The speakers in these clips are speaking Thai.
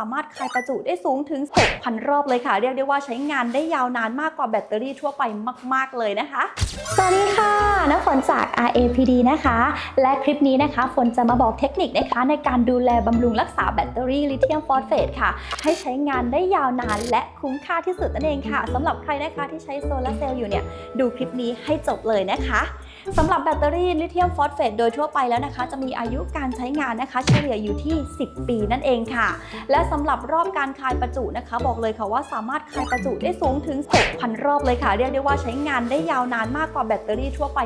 สามารถคายประจุได้สูงถึง 6,000 รอบเลยค่ะ เรียกได้ว่าใช้งานได้ยาวนานมากกว่าแบตเตอรี่ทั่วไปมาก ๆ เลยนะคะ สวัสดีค่ะน้ำฝนจาก RAPD นะคะ และคลิปนี้นะคะฝนจะมาบอกเทคนิคนะคะในการดูแลบำรุงรักษาแบตเตอรี่ลิเธียมฟอสเฟตค่ะ ให้ใช้งานได้ยาวนานและคุ้มค่าที่สุดนั่นเองค่ะสำหรับใครนะคะที่ใช้โซลาร์เซลล์อยู่เนี่ยดูคลิปนี้ให้จบเลยนะคะ สำหรับแบตเตอรี่ลิเธียมฟอสเฟตโดยทั่วไปแล้วนะคะ จะมีอายุการใช้งานนะคะ เฉลี่ยอยู่ที่ 10 ปีนั่นเองค่ะ และสำหรับรอบการคายประจุนะคะ บอกเลยค่ะว่าสามารถคายประจุได้สูงถึง 6,000 รอบเลยค่ะ เรียกได้ว่าใช้งานได้ยาวนานมากกว่าแบตเตอรี่ทั่วไป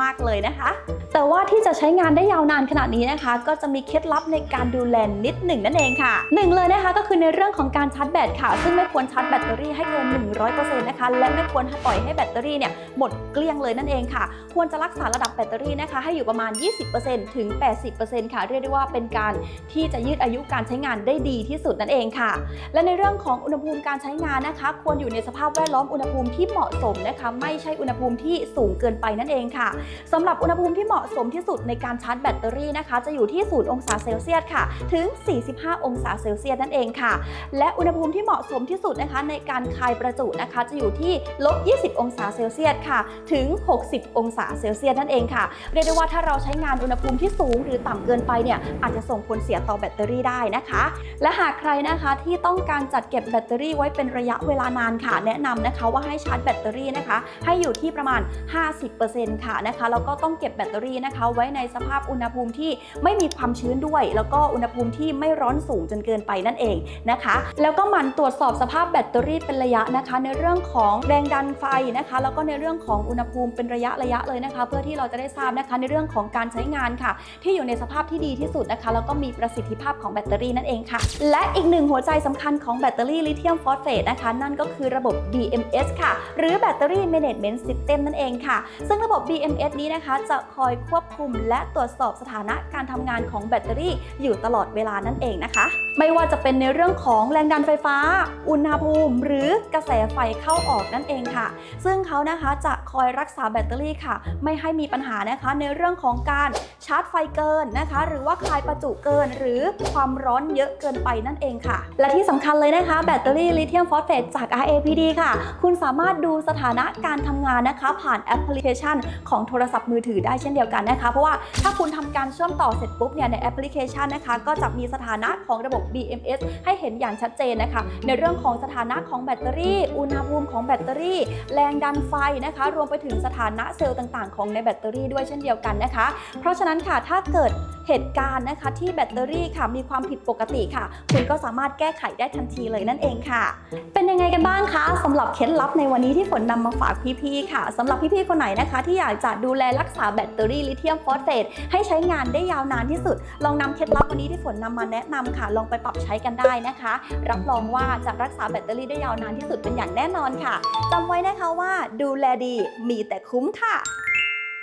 มาก ๆเลยนะคะ แต่ว่าที่จะใช้งานได้ยาวนานขนาดนี้นะคะ ก็จะมีเคล็ดลับในการดูแลนิดหนึ่งนั่นเองค่ะหนึ่งเลยนะคะก็คือในเรื่องของการชาร์จแบตค่ะ ซึ่งไม่ควรชาร์จแบตเตอรี่ให้เกิน 100%นะคะและไม่ควรปล่อยให้แบตเตอรี่เนี่ยหมดเกลี้ยงเลยนั่นเองค่ะ ควรจะรักษาระดับแบตเตอรี่นะคะให้อยู่ประมาณ 20%ถึง 80%ค่ะ เรียกได้ว่าเป็นการที่จะยืดอายุการใช้งานได้ดีที่สุดนั่นเองค่ะ และในเรื่องของอุณหภูมิการใช้งานนะคะ ควรอยู่ในสภาพแวดล้อมอุณหภูมิที่เหมาะสมนะคะ ไม่ใช่อุณหภูมิที่สูงเกินไปนั่นเองค่ะสำหรับอุณหภูมิที่เหมาะสมที่สุดในการชาร์จแบตเตอรี่นะคะ จะอยู่ที่0องศาเซลเซียสค่ะ ถึง 45 องศาเซลเซียสนั่นเองค่ะ และอุณหภูมิที่เหมาะสมที่สุดนะคะ ในการคลายประจุนะคะ จะอยู่ที่ลบ 20 องศาเซลเซียสค่ะ ถึง 60 องศาเซลเซียสนั่นเองค่ะเรียกได้ว่าถ้าเราใช้งานอุณหภูมิที่สูงหรือต่ำเกินไปเนี่ยอาจจะส่งผลเสียต่อแบตเตอรี่ได้นะคะ และหากใครนะคะที่ต้องการจัดเก็บแบตเตอรี่ไว้เป็นระยะเวลานานค่ะ แนะนำนะคะว่าให้ชาร์จแบตเตอรี่นะคะ ให้อยู่ที่ประมาณ 50%ค่ะนะคะแล้วก็ต้องเก็บแบตเตอรี่นะคะ ไว้ในสภาพอุณหภูมิที่ไม่มีความชื้นด้วย แล้วก็อุณหภูมิที่ไม่ร้อนสูงจนเกินไปนั่นเองนะคะ แล้วก็มันตรวจสอบสภาพแบตเตอรี่เป็นระยะนะคะ ในเรื่องของแรงดันไฟนะคะ แล้วก็ในเรื่องของอุณหภูมิเป็นระยะระยะเลยนะคะเพื่อที่เราจะได้ทราบนะคะในเรื่องของการใช้งานค่ะ ที่อยู่ในสภาพที่ดีที่สุดนะคะแล้วก็มีประสิทธิภาพของแบตเตอรี่นั่นเองค่ะ และอีกหนึ่งหัวใจสำคัญของแบตเตอรี่ลิเธียมฟอสเฟตนะคะนั่นก็คือระบบ BMS ค่ะ หรือ Battery Management System นั่นเองค่ะ ซึ่งระบบ BMS นี้นะคะจะคอยควบคุมและตรวจสอบสถานะการทำงานของแบตเตอรี่อยู่ตลอดเวลานั่นเองนะคะ ไม่ว่าจะเป็นในเรื่องของแรงดันไฟฟ้า อุณหภูมิ หรือกระแสไฟเข้าออกนั่นเองค่ะ ซึ่งเขานะคะจะคอยรักษาแบตเตอรี่ค่ะไม่ให้มีปัญหานะคะในเรื่องของการชาร์จไฟเกินนะคะ หรือว่าคลายประจุเกิน หรือความร้อนเยอะเกินไปนั่นเองค่ะ และที่สำคัญเลยนะคะแบตเตอรี่ลิเธียมฟอสเฟตจาก RAPD ค่ะ คุณสามารถดูสถานะการทำงานนะคะ ผ่านแอปพลิเคชัน ของโทรศัพท์มือถือได้เช่นเดียวกันนะคะ เพราะว่าถ้าคุณทำการเชื่อมต่อเสร็จปุ๊บเนี่ยในแอปพลิเคชันนะคะ ก็จะมีสถานะของระบบ BMS ให้เห็นอย่างชัดเจนนะคะ ในเรื่องของสถานะของแบตเตอรี่ อุณหภูมิของแบตเตอรี่ แรงดันไฟนะคะ รวมไปถึงสถานะเซลล์ต่างๆของในแบตเตอรี่ด้วยเช่นเดียวกันนะคะ เพราะฉะนั้นค่ะถ้าเกิดเหตุการณ์นะคะที่แบตเตอรี่ค่ะมีความผิดปกติค่ะ คุณก็สามารถแก้ไขได้ทันทีเลยนั่นเองค่ะ เป็นยังไงกันบ้างคะสำหรับเคล็ดลับในวันนี้ที่ฝนนำมาฝากพี่ๆค่ะสำหรับพี่ๆคนไหนนะคะ ที่อยากจะดูแลรักษาแบตเตอรี่ลิเธียมฟอสเฟตให้ใช้งานได้ยาวนานที่สุด ลองนำเคล็ดลับวันนี้ที่ฝนนำมาแนะนำค่ะ ลองไปปรับใช้กันได้นะคะ รับรองว่าจะรักษาแบตเตอรี่ได้ยาวนานที่สุดเป็นอย่างแน่นอนค่ะจำไว้นะคะว่าดูแลดีมีแต่คุ้มค่ะ